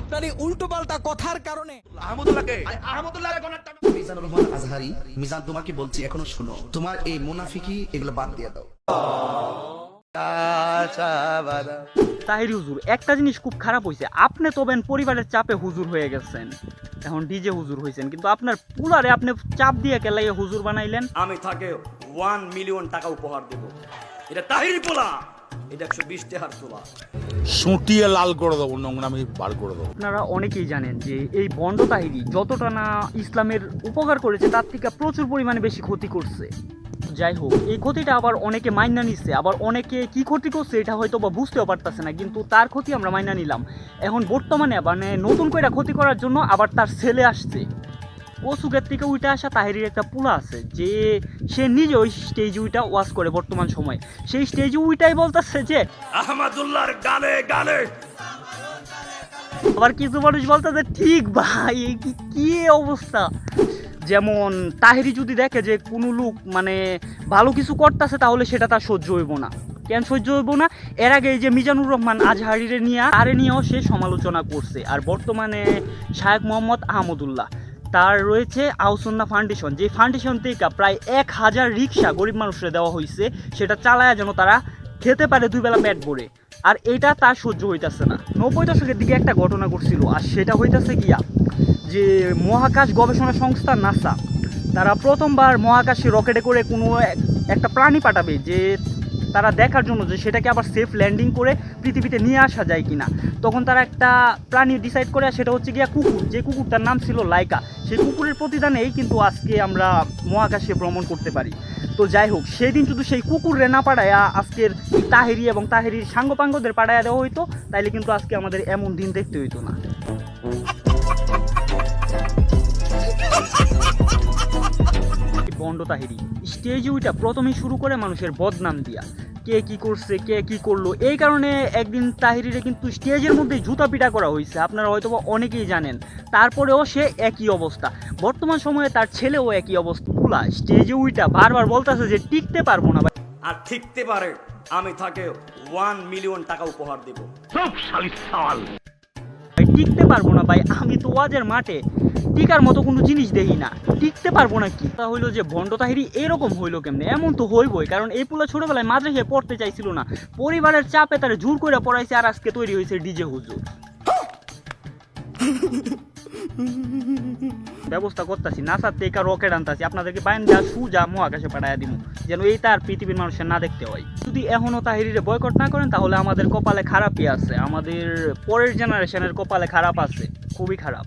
আপনার এই উল্টো পাল্টা কথার কারণে। আহমদুল্লাহকে। মিজানুর রহমান আজহারি মিজান তোমাকে বলছি এখনও শুনো। তোমার এই মুনাফিকি এগুলো বাদ দিয়ে দাও। তাহির হুজুর একটা জিনিস খুব খারাপ হয়েছে আপনি তবেন পরিবারের চাপে হুজুর হয়ে গেছেন। এখন ডিজে হুজুর হয়েছেন কিন্তু আপনার পুলারে আপনি চাপ দিয়ে কেলাইয়ে হুজুর বানাইলেন। আমি তাকে ওয়ান মিলিয়ন টাকা উপহার দেব। এটা তাহিরি পোলা। এটা একশো বিশ টাকার তোলা সুটিয়ে লাল করে দেবো নোংরামি বার করে দেবো। আপনারা অনেকেই জানেন যে এই বন্ড তাহিরি যতটা না ইসলামের উপকার করেছে, তার থেকে প্রচুর পরিমাণে বেশি ক্ষতি করছে। যাই হোক, এই ক্ষতিটা আবার অনেকে মাইনা নিচ্ছে। আবার অনেকে কি ক্ষতি করছে, এটা হয়তো বা বুঝতেও পারতেছে না, কিন্তু তার ক্ষতি আমরা মাইনা নিলাম। এখন বর্তমানে মানে নতুন করে ক্ষতি করার জন্য আবার তার ছেলে আসছে। কসুকের থেকে উইটা আসা তাহিরির একটা পুলা আছে যে সে নিজে ওই স্টেজ উইটা ওয়াশ করে বর্তমান সময়। সেই স্টেজ উইটাই বলতেছে যে আহমদুল্লাহর গালে গালে। আবার কিছু মানুষ বলতেছে ঠিক ভাই এই কি কি অবস্থা? যেমন তাহিরি যদি দেখে যে কোনো লোক মানে ভালো কিছু করতেছে তাহলে সেটা তার সহ্য হইব না। কেন সহ্য হইব না? এর আগে যে মিজানুর রহমান আজহারিরে নিয়ে আরে নিয়েও সে সমালোচনা করছে। আর বর্তমানে শায়েক মোহাম্মদ আহমদুল্লাহ। তার রয়েছে আউসন্না ফাউন্ডেশন, যে ফাউন্ডেশন থেকে প্রায় এক হাজার রিক্সা গরিব মানুষরা দেওয়া হয়েছে সেটা চালায় যেন তারা খেতে পারে দুই বেলা পেট ভরে। আর এটা তার সহ্য হইতেছে না। নব্বই দশকের দিকে একটা ঘটনা ঘটছিল, আর সেটা হইতাছে গিয়া যে মহাকাশ গবেষণা সংস্থা নাসা, তারা প্রথমবার মহাকাশে রকেটে করে কোনো এক- একটা প্রাণী পাঠাবে যে তারা দেখার জন্য যে সেটাকে আবার সেফ ল্যান্ডিং করে পৃথিবীতে নিয়ে আসা যায় কিনা। তখন তারা একটা প্রাণী ডিসাইড করে সেটা হচ্ছে গিয়া কুকুর। যে কুকুরটার নাম ছিল লাইকা। সেই কুকুরের প্রতিদানেই কিন্তু আজকে আমরা মহাকাশে ভ্রমণ করতে পারি। তো যাই হোক, সেদিন শুধু সেই কুকুরে না পাঠায়া আজকের তাহেরি এবং তাহেরির সাঙ্গপাঙ্গদের পাঠায়া দেওয়া হইতো, তাইলে কিন্তু আজকে আমাদের এমন দিন দেখতে হইতো না। বন্ড তাহিরি স্টেজ উইটা প্রথমেই শুরু করে মানুষের বদনাম দিয়া। কে কি করছে কে কি করল এই কারণে একদিন তাহিরিরে কিন্তু স্টেজের মধ্যে জুতা পিটা করা হয়েছে আপনারা হয়তোবা অনেকেই জানেন। তারপরেও সে একই অবস্থা। বর্তমান সময়ে তার ছেলেও একই অবস্থা। পুলা স্টেজে উইটা বারবার বলতেছে যে টিকতে পারব না ভাই। আর ঠিকতে পারে আমি তাকে ওয়ান মিলিয়ন টাকা উপহার দেব। ভাই, টিকতে পারব না ভাই। আমি তো ওয়াজের মাঠে টিকার মতো কোনো জিনিস দেখি না। টিকতে পারব না কি তা হইল যে ভণ্ড তাহিরি এরকম হইল কেমনে? এমন তো হইবই, কারণ এই পুলা ছোটবেলায় মাদ্রাসায় পড়তে চাইছিল না। পরিবারের চাপে তার জোর করে পড়াইছে আর আজকে তৈরি হয়েছে ডিজে হুজুর। ব্যবস্থা করতেছি, নাসার থেকে রকেট আনতেছি। আপনাদেরকে বাইন যা সুজা মহাকাশে পাঠাইয়া দিব যেন এই তার পৃথিবীর মানুষের না দেখতে হয়। যদি এখনও তাহিরিরে বয়কট না করেন, তাহলে আমাদের কপালে খারাপই আছে। আমাদের পরের জেনারেশনের কপালে খারাপ আছে, খুবই খারাপ।